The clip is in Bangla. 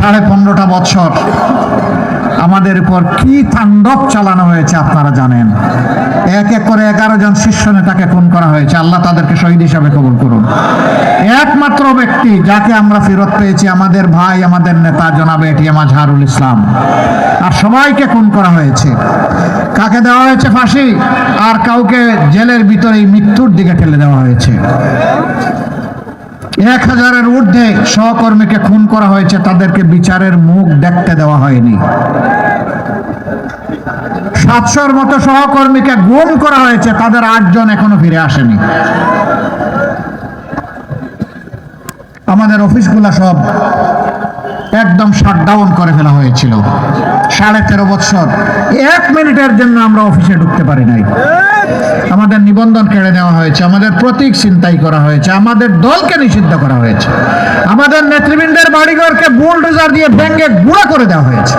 সাড়ে পনেরোটা বছর আমাদের উপর কি তাণ্ডব চালানো হয়েছে আপনারা জানেন? এক এক করে এগারো জন শীর্ষ নেতাকে খুন করা হয়েছে। আল্লাহ তাদেরকে শহীদ হিসাবে কবুল করুন। একমাত্র ব্যক্তি যাকে আমরা ফেরত পেয়েছি, আমাদের ভাই, আমাদের নেতা, জনাবে এটিএম আজহারুল ইসলাম। আর সবাইকে খুন করা হয়েছে। কাকে দেওয়া হয়েছে ফাঁসি? আর কাউকে জেলের ভিতরেই মৃত্যুর দিকে ঠেলে দেওয়া হয়েছে। এক হাজারের ঊর্ধ্বে সহকর্মীকে খুন করা হয়েছে, তাদেরকে বিচারের মুখ দেখতে দেওয়া হয়নি। সাতশোর মতো সহকর্মীকে গুম করা হয়েছে, তাদের আটজন এখনও ফিরে আসেনি। আমাদের অফিসগুলা সব শাটডাউন করে ফেলা হয়েছিল। সাড়ে তেরো বছর। এক মিনিটের জন্য আমরা অফিসে ঢুকতে পারি নাই। আমাদের নিবন্ধন কেড়ে নেওয়া হয়েছে, আমাদের প্রতীক চিন্তাই করা হয়েছে, আমাদের দলকে নিষিদ্ধ করা হয়েছে। আমাদের নেতৃবৃন্দের বাড়িঘরকে বুলডোজার দিয়ে ব্যাংকে গুঁড়া করে দেওয়া হয়েছে।